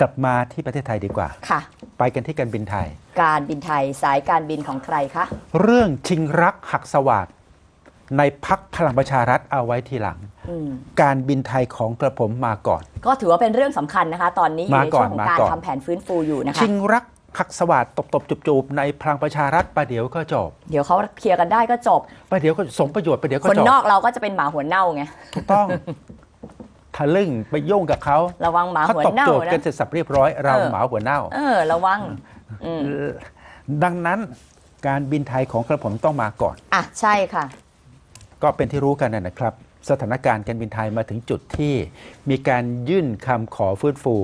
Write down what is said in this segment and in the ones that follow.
กลับมาที่ประเทศไทยดีกว่า ค่ะ ไปกันที่การบินไทย การบินไทยสายการบินของใครคะ เรื่องชิงรักหักสวัสดในพักพลังประชารัฐเอาไว้ทีหลัง อืม การบินไทยของกระผมมาก่อน ก็ถือว่าเป็นเรื่องสำคัญนะคะ ตอนนี้อยู่มาในก่ช่อวนงของการมาก่อน ทำแผนฟื้นฟูอยู่นะคะ ชิงรักหักสวัสดตบตบจูบจูบในพลังประชารัฐประเดี๋ยวก็จบเดี๋ยวเขาเคลียร์กันได้ก็จบ ประเดี๋ยวก็สมประโยชน์ประเดี๋ยวก็คนจบนอกเราก็จะเป็นหมาหัวเน่าไง ถูกต้อง ทะลึ่งไปโย่งกับเขาระวังหมาเขาหัวตบเน่าโจทย์นะกันเสร็จสับเรียบร้อยเราเออ หมาหัวเน่า เออ ระวังอืมดังนั้นการบินไทยของกระผมต้องมาก่อน อะใช่ค่ะ ก็เป็นที่รู้กันนะนะครับ สถานการณ์การบินไทยมาถึงจุดที่มีการยื่นคำขอฟื้นฟู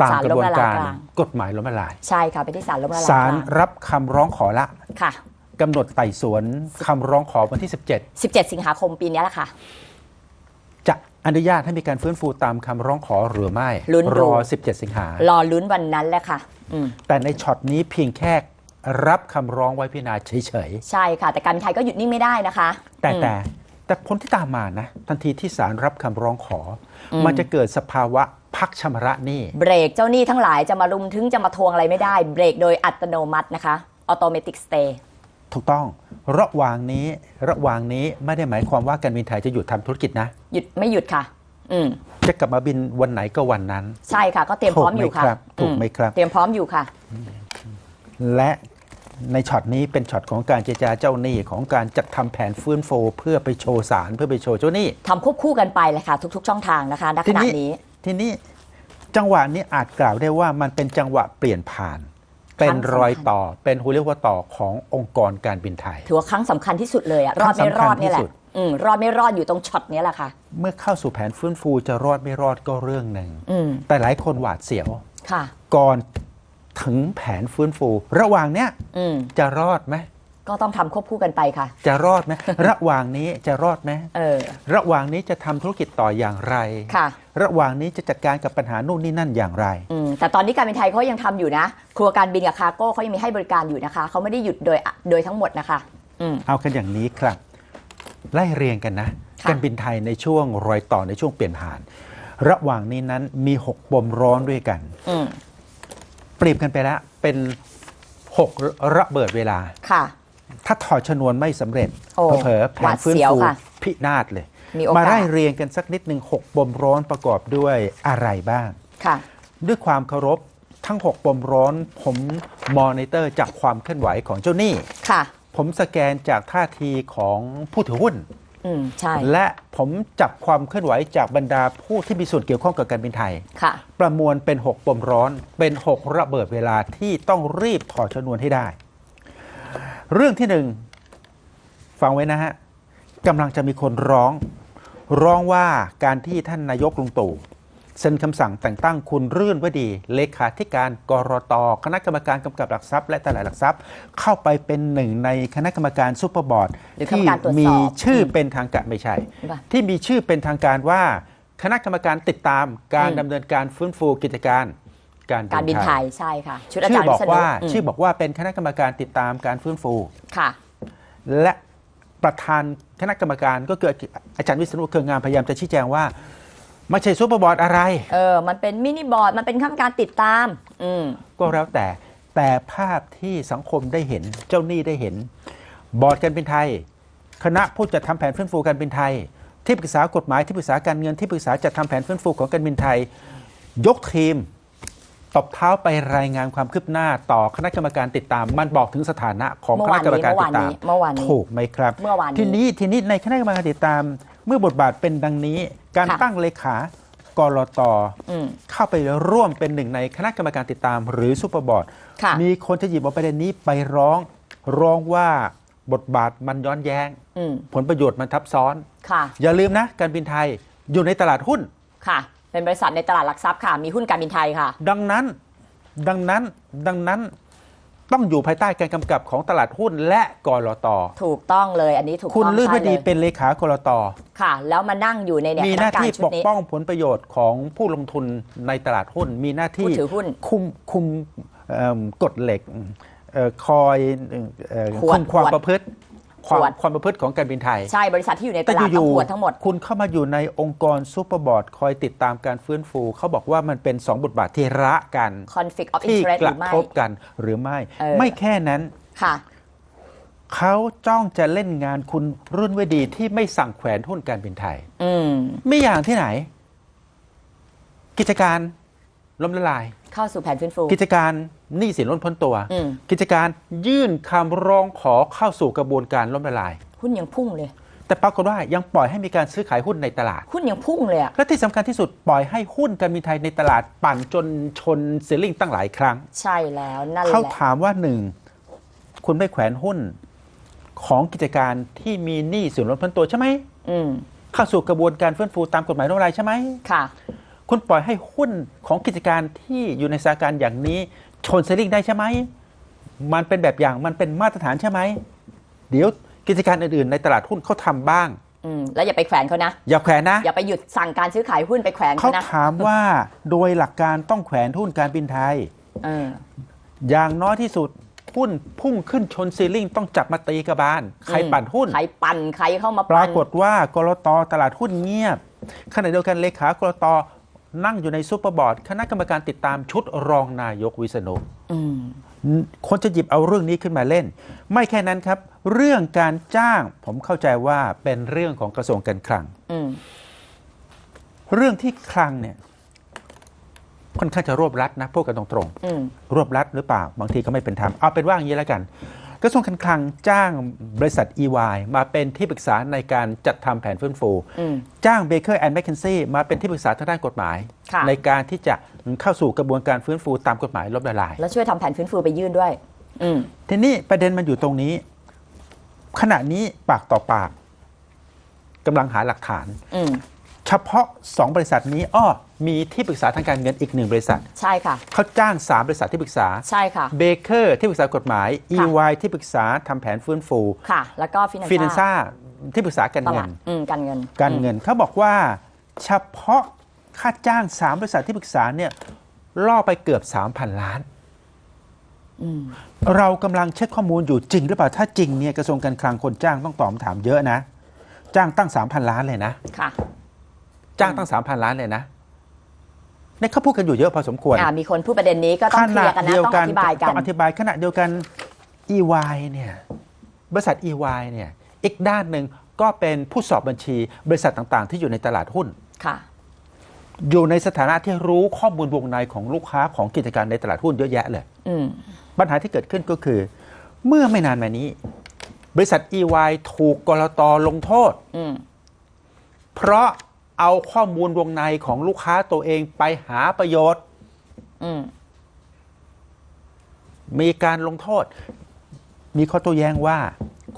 ตามศาลกระบวนการล้มละลายกลาง กฎหมายล้มละลายใช่ค่ะไปที่ศาลล้มละลายศาลกลางรับคำร้องขอละค่ะ กำหนดไต่สวนคำร้องขอวันที่ 17สิงหาคมปีนี้แหละค่ะ17จะ อนุญาตให้มีการฟื้นฟูตามคำร้องขอหรือไม่ลุ้นดู รอ 17 สิงหารอลุ้นวันนั้นแหละค่ะอืมแต่ในช็อตนี้เพียงแค่รับคำร้องไว้พิจารณาเฉยใช่ค่ะ แต่การบินไทยก็หยุดนิ่งไม่ได้นะคะๆ แต่อืม แต่แต่ผลที่ตามมานะ ทันทีที่ศาลรับคำร้องขออม มันจะเกิดสภาวะพักชำระหนี้ เบรกเจ้าหนี้ทั้งหลายจะมารุมถึงจะมาทวงอะไรไม่ได้ เบรกโดยอัตโนมัตินะคะ automatic stay ถูกต้อง ระหว่างนี้ระหว่างนี้ไม่ได้หมายความว่าการบินไทยจะหยุดทำธุรกิจนะ หยุดไม่หยุดค่ะ อืมจะกลับมาบินวันไหนก็วันนั้น ใช่ค่ะ ก็เตรียมพร้อมอยู่ค่ะถูกไหมครับถูกไหมครับอืเตรียมพร้อมอยู่ค่ะ และในช็อตนี้เป็นช็อตของการเจรจาเจ้าหนี้ของการจัดทำแผนฟื้นฟูเพื่อไปโชว์สารเพื่อไปโชว์เจ้าหนี้ทำควบคู่กันไปเลยค่ะ ทุก ๆ ช่องทางนะคะณขณะนี้ ทีนี้จังหวะนี้อาจกล่าวได้ว่ามันเป็นจังหวะเปลี่ยนผ่าน เป็นครั้งสำคัญรอยต่อเป็นหัวเรียกว่าต่อขององค์กรการบินไทย ถือว่าครั้งสำคัญที่สุดเลยอะรอดไม่รอดเนี่ยแหครั้งสำคัญที่สุละดอืมรอดไม่รอดอยู่ตรงช็อตเนี้ยแหละค่ะ เมื่อเข้าสู่แผนฟื้นฟูจะรอดไม่รอดก็เรื่องหนึ่งอืมแต่หลายคนหวาดเสียวค่ะก่อนถึงแผนฟื้นฟู ระหว่างเนี้ยอืมจะรอดไหม ก็ต้องทำควบคู่กันไปค่ะ จะรอดไหมระหว่างนี้จะรอดไหมเออระหว่างนี้จะทำธุรกิจต่ออย่างไรค่ะ ระหว่างนี้จะจัดการกับปัญหานู่นนี่นั่นอย่างไรอืมแต่ตอนนี้การบินไทยเขายังทำอยู่นะ ครัวการบินกับคาร์โก้เขายังมีให้บริการอยู่นะคะเขาไม่ได้หยุดโดยโดยทั้งหมดนะคะอืมเอากันอย่างนี้ครับ ไล่เรียงกันนะค่ะการบินไทยในช่วงรอยต่อในช่วงเปลี่ยนผ่าน ระหว่างนี้นั้นมี6ปมร้อนด้วยกันอืมเปรียบกันไปแล้วเป็น6ระเบิดเวลาค่ะ ถ้าถอดชนวนไม่สำเร็จโอ้เผลอๆแผหวานดฟื้นเสียวฟูค่ะพินาศเลยมีโอกาสมาไล่เรียงกันสักนิดหนึ่ง6ปมร้อนประกอบด้วยอะไรบ้างค่ะด้วยความเคารพทั้ง6ปมร้อนผมมอนิเตอร์จากความเคลื่อนไหวของเจ้าหนี้ค่ะ ผมสแกนจากท่าทีของผู้ถือหุ้นอืมใช่และผมจับความเคลื่อนไหวจากบรรดาผู้ที่มีส่วนเกี่ยวข้องกับการบินไทยค่ะ ประมวลเป็น 6ปมร้อนเป็น 6 ระเบิดเวลาที่ต้องรีบถอดชนวนให้ได้ เรื่องที่หนึ่งฟังไว้นะฮะกำลังจะมีคนร้อง ร้องว่าการที่ท่านนายกลุงตู่เซ็นคำสั่งแต่งตั้งคุณรื่นวดี เลขาธิการกรตคณะกรรมการกำกับหลักทรัพย์ และตลาดหลักทรัพย์ เข้าไปเป็นหนึ่งในคณะกรรมการซูเปอร์บอร์ดหรือกรรมที่การตรวจสอบมีชื่อเป็นทางการไม่ใช่ว่าที่มีชื่อเป็นทางการว่า คณะกรรมการติดตามการอืมดำเนินการฟื้นฟูกิจการ การการบินไทยยใช่ค่ะ ชุดอาชื่จาอรย์บวิอกษณุว่าอืมชื่อบอกว่าเป็นคณะกรรมการติดตามการฟื้นฟูค่ะ และประธานคณะกรรมการก็คืออาจารย์วิษณุเครืองามพยายามจะชี้แจงว่าไม่ใช่ซูเปอร์บอร์ดอะไร เออ มันเป็นมินิบอร์ด มันเป็นข้ามการติดตาม อืม ก็แล้วแต่ แต่ภาพที่สังคมได้เห็น เจ้าหนี้ได้เห็น บอร์ดการบินไทย คณะผู้จัดทำแผนฟื้นฟูการบินไทย ที่ปรึกษากฎหมาย ที่ปรึกษาการเงิน ที่ปรึกษาจัดทำแผนฟื้นฟูของการบินไทย ยกทีม ตบเท้าไปรายงานความคืบหน้าต่อคณะกรรมการติดตาม มันบอกถึงสถานะของเมื่คอณะวานกรรมนี้การเมื่อติวานดตามนี้เมื่อวานนี้ถูกไหมครับเมื่อวานนี้ทีนี้ทีนี้ในคณะกรรมการติดตาม เมื่อบทบาทเป็นดังนี้ การค่ะตั้งเลขากรตอืมเข้าไปร่วมเป็นหนึ่งในคณะกรรมการติดตาม หรือซูเปอร์บอร์ดค่ะมีคนจะหยิบเอาประเด็นนี้ไปร้องร้องว่าบทบาทมันย้อนแย้งอืมผลประโยชน์มันทับซ้อนค่ะอย่าลืมนะ การบินไทยอยู่ในตลาดหุ้นค่ะ เป็นบริษัทในตลาดหลักทรัพย์ค่ะ มีหุ้นการบินไทยค่ะ ดังนั้นดังนั้นดังนั้นต้องอยู่ภายใต้การกำกับของตลาดหุ้นและกรตถูกต้องเลยอันนี้ถูกคุณต้องลื่นใช่วดีเลยเป็นเลขากรตค่ะ แล้วมานั่งอยู่ในเนี่ยมีคหณะน้ากการที่ชุปดกนี้ ป้องผลประโยชน์ของผู้ลงทุนในตลาดหุ้น มีหน้าที่ผู้ถือหุ้นคุมคุมเอิ่มกฎเหล็กเอ่อคอยเอ่อขวดคุมความขวดประพฤติำข ความวดความประพฤติของการบินไทย ใช่บริษัทที่อยู่ในตแต่ลาดอต้ยู่องขวดทั้งหมดๆคุณเข้ามาอยู่ในองค์กรซูเปอร์บอร์ดคอยติดตามการฟื้นฟู เขาบอกว่ามันเป็นสองบทบาทที่ระกัน conflict of ที่ interest กหระรือไม่ทบกันหรือไม่เออไม่แค่นั้นค่ะเขาจ้องจะเล่นงานคุณรุ่นไว้ดีที่ไม่สั่งแขวนหุ้นการบินไทย อืมไม่อย่างที่ไหน กิจการล้มละลาย เข้าสู่แผนฟื้นฟู กิจการ หนี้สินล้นพ้นตัวอืมกิจการยื่นคำร้องขอเข้าสู่กระบวนการล้มละลาย หุ้นยังพุ่งเลย แต่ปรากฏว่ายังปล่อยให้มีการซื้อขายหุ้นในตลาด หุ้นยังพุ่งเลยอะและที่สำคัญที่สุดปล่อยให้หุ้นการบินไทยในตลาดปั่นจนชนเซลลิงตั้งหลายครั้ง ใช่แล้วนั่นแหเขาละถามว่าหนึ่งคุณไม่แขวนหุ้นของกิจการที่มีหนี้สินล้นพ้นตัวใช่ไหมอืมเข้าสู่กระบวนการฟื้นฟูตามกฎหมายล้มละลายใช่ไหมค่ะ คุณปล่อยให้หุ้นของกิจการที่อยู่ในสถานการณ์อย่างนี้ ชนเซลลิงได้ใช่ไหม มันเป็นแบบอย่างมันเป็นมาตรฐานใช่ไหม เดี๋ยวกิจการอื่นๆ ในตลาดหุ้นเขาทำบ้างอืมแล้วอย่าไปแขวนเขานะ อย่าแขวนนะ อย่าไปหยุดสั่งการซื้อขายหุ้นไปแขวนเขาเขานะถามว่าโดยหลักการต้องแขวนหุ้นการบินไทยเอออย่างน้อยที่สุดหุ้นพุ่งขึ้นชนซีลิ่งต้องจับมาตีกระบาล ใครอืมปั่นหุ้น ใครปั่นใครเข้ามาปปั่รานกฏว่ากรตตลาดหุ้นเงียบขณะเดียวกันเลขากรต นั่งอยู่ในซูเปอร์บอร์ดคณะกรรมการติดตามชุดรองนายกวิษณุอืมคนจะหยิบเอาเรื่องนี้ขึ้นมาเล่น ไม่แค่นั้นครับ เรื่องการจ้างผมเข้าใจว่าเป็นเรื่องของกระทรวงการคลังอืมเรื่องที่คลังเนี่ยค่อนข้างจะรวบรัดนะพูดกันตรงอืมๆรวบรัดหรือเปล่า บางทีก็ไม่เป็นธรรมเอาเป็นว่าอย่างนี้แล้วกัน กระทรวงการคลังจ้างบริษัท EY มาเป็นที่ปรึกษาในการจัดทำแผนฟื้นฟูอืมจ้างเบเกอร์แอนด์แมคเคนซี่มาเป็นที่ปรึกษาทางด้านกฎหมายค่ะในการที่จะเข้าสู่กระบวนการฟื้นฟูตามกฎหมายลบละลาย แล้วช่วยทำแผนฟื้นฟูไปยื่นด้วยอืมทีนี้ประเด็นมันอยู่ตรงนี้ ขณะนี้ปากต่อปากกำลังหาหลักฐานอืมเฉพาะ2บริษัทนี้อ้อ มีที่ปรึกษาทางการเงินอีกหนึ่งบริษัท ใช่ค่ะ เขาจ้าง 3 บริษัทที่ปรึกษาใช่ค่ะเบเกอร์ที่ปรึกษากฎหมายค่ะ EY ที่ปรึกษาทำแผนฟื้นฟูค่ะ แล้วก็ฟินฟินแลนซ่าที่ปรึกษาการตเงิลาดนอืมการเงินการเงินเขาบอกว่าเฉพาะค่าจ้าง 3 บริษัทที่ปรึกษาเนี่ยล่อไปเกือบ 3,000 ล้านอืมเรากำลังเช็คข้อมูลอยู่จริงหรือเปล่า ถ้าจริงเนี่ยกระทรวงการคลังคนจ้างต้องตอบคำถามเยอะนะ จ้างตั้ง 3,000 ล้านเลยนะค่ะ จ้างตั้ง 3,000 ล้านเลยนะ เนี่ยเขาพูดกันอยู่เยอะพอสมควรอ่ามีคนพูดประเด็นนี้ก็ต้องเคลียร์กันนะต้องอธิบายกันต้องอธิบายขณะเดียวกัน EY เนี่ยบริษัท EY เนี่ยอีกด้านหนึ่งก็เป็นผู้สอบบัญชีบริษัทต่างๆ ที่อยู่ในตลาดหุ้นค่ะอยู่ในสถานะที่รู้ข้อมูลวงในของลูกค้าของกิจการในตลาดหุ้นเยอะแยะเลยอืมปัญหาที่เกิดขึ้นก็คือ เมื่อไม่นานมานี้ บริษัท EY ถูกกรตลงโทษอืมเพราะ เอาข้อมูลวงในของลูกค้าตัวเองไปหาประโยชน์อืมมีการลงโทษ มีข้อโต้แย้งว่า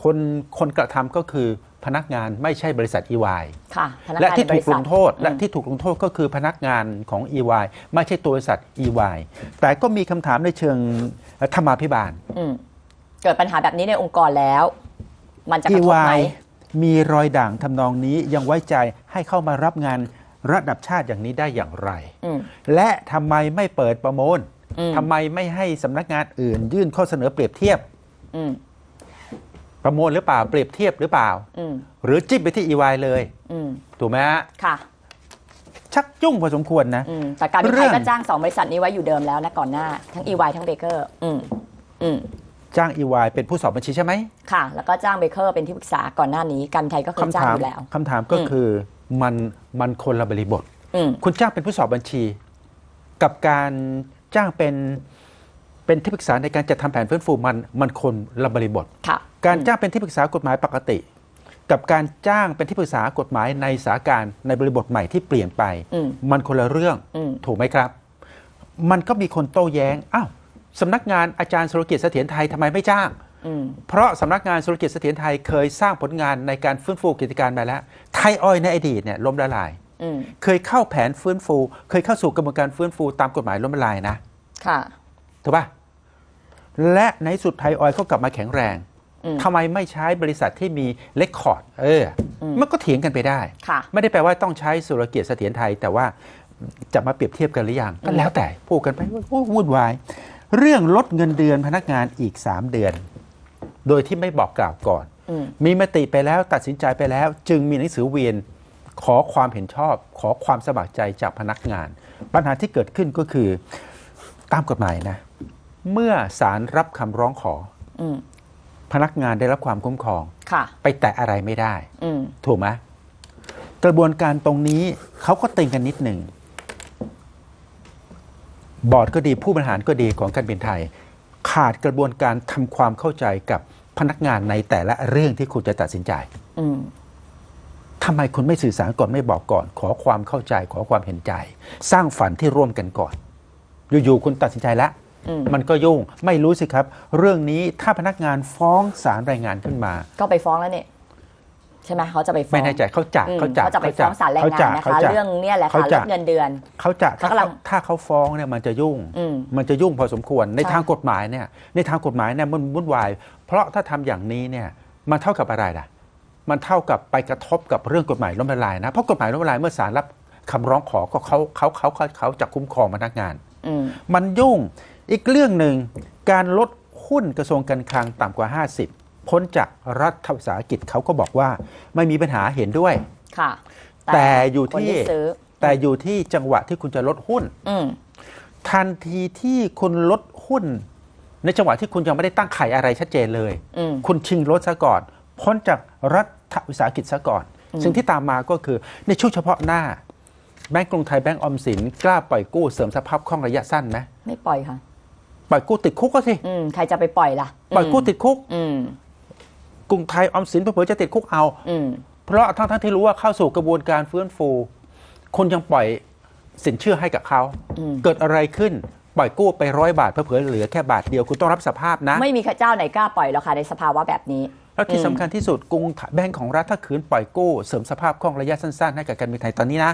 คนคนกระทำก็คือพนักงานไม่ใช่บริษัท EY ค่ะพนักและงานที่ในบถูริกษัลทงโทษและที่ถูกลงโทษก็คือพนักงานของ EY ไม่ใช่ตัวบริษัท EY แต่ก็มีคำถามในเชิงธรรมาภิบาลอืมเกิดปัญหาแบบนี้ในองค์กรแล้ว มันจะกระทบไหม EY มีรอยด่างทำนองนี้ยังไว้ใจให้เข้ามารับงานระดับชาติอย่างนี้ได้อย่างไรอืมและทำไมไม่เปิดประมูลอืมทำไมไม่ให้สำนักงานอื่น ยื่นข้อเสนอเปรียบเทียบอืมประมูลหรือเปล่าเปรียบเทียบหรือเปล่าอืมหรือจิ้มไปที่ EY เลยอืมถูกไหมฮะค่ะ ชักยุ่งพอสมควรนะอืมแต่การบินเรื่ไทอยงก็จ้างสองบริษัทนี้ไว้อยู่เดิมแล้วนะก่อนหน้า ทั้ง EY ทั้งเบเกอร์ อืมอืม จ้าง EY เป็นผู้สอบบัญชีใช่ไหมค่ะ แล้วก็จ้างเบเกอร์เป็นที่ปรึกษาก่อนหน้านี้การบินไทยก็เคยคำจ้างถามอยู่แล้วคำถามก็อืมคือมันมันคนละบริบทอืมคุณจ้างเป็นผู้สอบบัญชี กับการจ้างเป็นเป็นที่ปรึกษาในการจัดทำแผนฟื้นฟูมันมันคนละบริบทค่ะการจ้างเป็นที่ปรึกษากฎหมายปกติ กับการจ้างเป็นที่ปรึกษากฎหมายในสถานการณ์ในบริบทใหม่ที่เปลี่ยนไปอืมมันคนละเรื่องอืมถูกไหมครับ มันก็มีคนโต้แย้งอ้าว สำนักงานอาจารย์สุรเกียรติเสถียรไทยทำไมไม่จ้างอืมเพราะสำนักงานสุรเกียรติเสถียรไทยเคยสร้างผลงานในการฟื้นฟูกิจการมาแล้ว ไทยออยล์ในอดีตเนี่ยล้มละลายอืมเคยเข้าแผนฟื้นฟู เคยเข้าสู่กระบวนการฟื้นฟูตามกฎหมายล้มละลายนะ ค่ะถูกปะและในสุดไทยออยล์ก็กลับมาแข็งแรงอืมทำไมไม่ใช้บริษัทที่มีเลคคอร์ด เอออมมันก็เถียงกันไปได้ค่ะไม่ได้แปลว่าต้องใช้สุรเกียรติเสถียรไทย แต่ว่าจะมาเปรียบเทียบกันหรือยังก็แล้วแต่พูดกันไปโอ้วุ่นวาย เรื่องลดเงินเดือนพนักงานอีก 3 เดือน โดยที่ไม่บอกกล่าวก่อนอืมมีมติไปแล้วตัดสินใจไปแล้ว จึงมีหนังสือเวียนขอความเห็นชอบ ขอความสมัครใจจากพนักงาน ปัญหาที่เกิดขึ้นก็คือตามกฎหมายนะ เมื่อศาลรับคำร้องขออืมพนักงานได้รับความคุ้มครองค่ะไปแตะอะไรไม่ได้อืมถูกไหมกระบวนการตรงนี้เขาก็ติงกันนิดหนึ่ง บอร์ดก็ดีผู้บริหารก็ดีของการบินไทย ขาดกระบวนการทำความเข้าใจกับพนักงานในแต่ละเรื่องที่คุณจะตัดสินใจอืมทำไมคุณไม่สื่อสารก่อนไม่บอกก่อน ขอความเข้าใจขอความเห็นใจ สร้างฝันที่ร่วมกันก่อน อยู่ๆคุณตัดสินใจแล้วอืมมันก็ยุ่งไม่รู้สิครับ เรื่องนี้ถ้าพนักงานฟ้องศาลรายงานขึ้นมา ก็ไปฟ้องแล้วเนี่ย ใช่ไหมเขาจะไปฟ้องไม่แน่ใจเขาจะอืมเขาจะเขาจะไปฟ้องศาลแรงงานนะคะเขาจะเรื่องเนี่ยแหละเขาค่ะจะเรื่องเงินเดือนเขาจะถ้าเขากำลังถ้าเขาฟ้องเนี่ยมันจะยุ่งอืมมันจะยุ่งพอสมควรในใช่ทางกฎหมายเนี่ยในทางกฎหมายเนี่ยมันวุ่นวาย เพราะถ้าทำอย่างนี้เนี่ยมันเท่ากับอะไรล่ะ มันเท่ากับไปกระทบกับเรื่องกฎหมายล้มละลายนะเพราะกฎหมายล้มละลายเมื่อศาลรับคำร้องขอก็เขาเขาเขาเขาเขาจะคุ้มครองพนักงานอืมมันยุ่งอีกเรื่องหนึ่งการลดหุ้นกระทรวงการคลังต่ำกว่า 50 พ้นจากรัฐวิสาหกิจเขาก็บอกว่าไม่มีปัญหาเห็นด้วย ค่ะ แต่อยู่คนที่ซื้อแต่อยู่ที่จังหวะที่คุณจะลดหุ้นอืมทันทีที่คุณลดหุ้น ในจังหวะที่คุณยังไม่ได้ตั้งไข่อะไรชัดเจนเลยอืมคุณชิงลดซะก่อน พ้นจากรัฐวิสาหกิจซะก่อนอืมสิ่งที่ตามมาก็คือในช่วงเฉพาะหน้าแบงก์กรุงไทยแบงก์ออมสินกล้าปล่อยกู้เสริมสภาพคล่องระยะสั้นไหมไม่ปล่อยค่ะ ปล่อยกู้ติดคุกก็สิอืมใครจะไปปล่อยล่ะ ปล่อยกู้ติดคุกอืม กรุงไทยออมสินเผื่อๆจะติดคุกเอา อืมเพราะทั้งทั้งๆที่รู้ว่าเข้าสู่กระบวนการฟื้นฟูคุณยังปล่อยสินเชื่อให้กับเขา อืมเกิดอะไรขึ้นปล่อยกู้ไปร้อยบาทเผื่อๆเหลือแค่บาทเดียวคุณต้องรับสภาพนะ ไม่มีเจ้าไหนกล้าปล่อยหรอกค่ะในสภาวะแบบนี้ แล้วที่อืม สำคัญที่สุดกรุงแบงก์ของรัฐถ้าขืนปล่อยกู้เสริมสภาพคล่องระยะสั้นๆ ให้กับการบินไทยตอนนี้นะ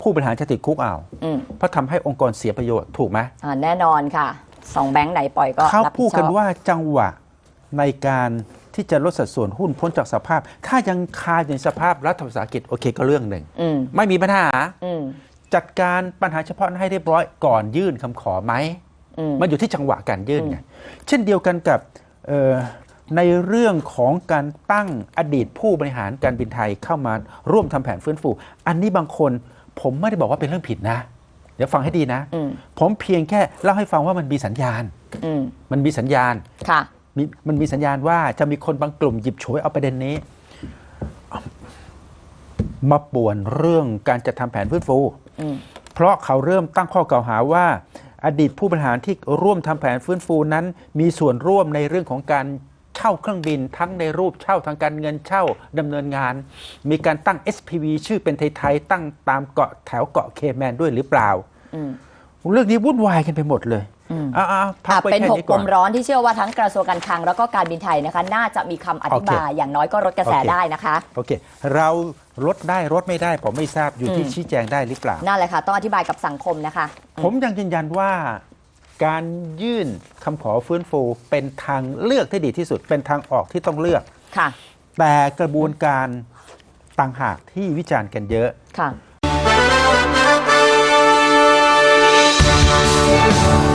ผู้บริหารจะติดคุกเอาอืมเพราะทำให้องค์กรเสียประโยชน์ถูกไหมอ่าแน่นอนค่ะสองแบงค์ไหนปล่อยก็เขารับผิพูดดชกันอบว่าจังหวะในการ ที่จะลดสัดส่วนหุ้นพ้นจากสภาพ ถ้ายังคาอยู่ในสภาพรัฐวิสาหกิจโอเคก็เรื่องหนึ่ง อืมไม่มีปัญหา อืมจัดการปัญหาเฉพาะให้เรียบร้อยก่อนยื่นคำขอไหม อืม มันอยู่ที่จังหวะการยื่นอืมไง เช่นเดียวกันกับเอ่อในเรื่องของการตั้งอดีตผู้บริหารการบินไทยเข้ามาร่วมทำแผนฟื้นฟู อันนี้บางคนผมไม่ได้บอกว่าเป็นเรื่องผิดนะ เดี๋ยวฟังให้ดีนะ อืม ผมเพียงแค่เล่าให้ฟังว่ามันมีสัญญาณ อืมมันมีสัญญาณ ค่ะ มีมันมีสัญญาณว่าจะมีคนบางกลุ่มหยิบฉวยเอาประเด็นนี้ มาป่วนเรื่องการจัดทำแผนฟื้นฟูอืมเพราะเขาเริ่มตั้งข้อกล่าวหาว่า อดีตผู้บริหารที่ร่วมทำแผนฟื้นฟูนั้น มีส่วนร่วมในเรื่องของการเช่าเครื่องบิน ทั้งในรูปเช่าทางการเงินเช่าดำเนินงาน มีการตั้ง SPV ชื่อเป็นไทยๆตั้งตามเกาะแถวเกาะเคแมนด้วยหรือเปล่าอืม เรื่องนี้วุ่นวายกันไปหมดเลยอืมอ่าๆพักอะไว้เป็นแค่หกนี้ปก่อนมร้อนที่เชื่อว่าทั้งกระทรวงการคลังแล้วก็การบินไทยนะคะ น่าจะมีคำอธิบายโอเคอย่างน้อยก็ลดกระแสโอเคได้นะคะโอเค เราลดได้ลดไม่ได้ผมไม่ทราบอยู่ที่อืมชี้แจงได้หรือเปล่านั่นแหละค่ะต้องอธิบายกับสังคมนะคะ ผมยังยืนยันว่าการยื่นคำขอฟื้นฟูเป็นทางเลือกที่ดีที่สุด เป็นทางออกที่ต้องเลือกค่ะ แต่กระบวนการต่างหากที่วิจารณ์กันเยอะค่ะ Thank you.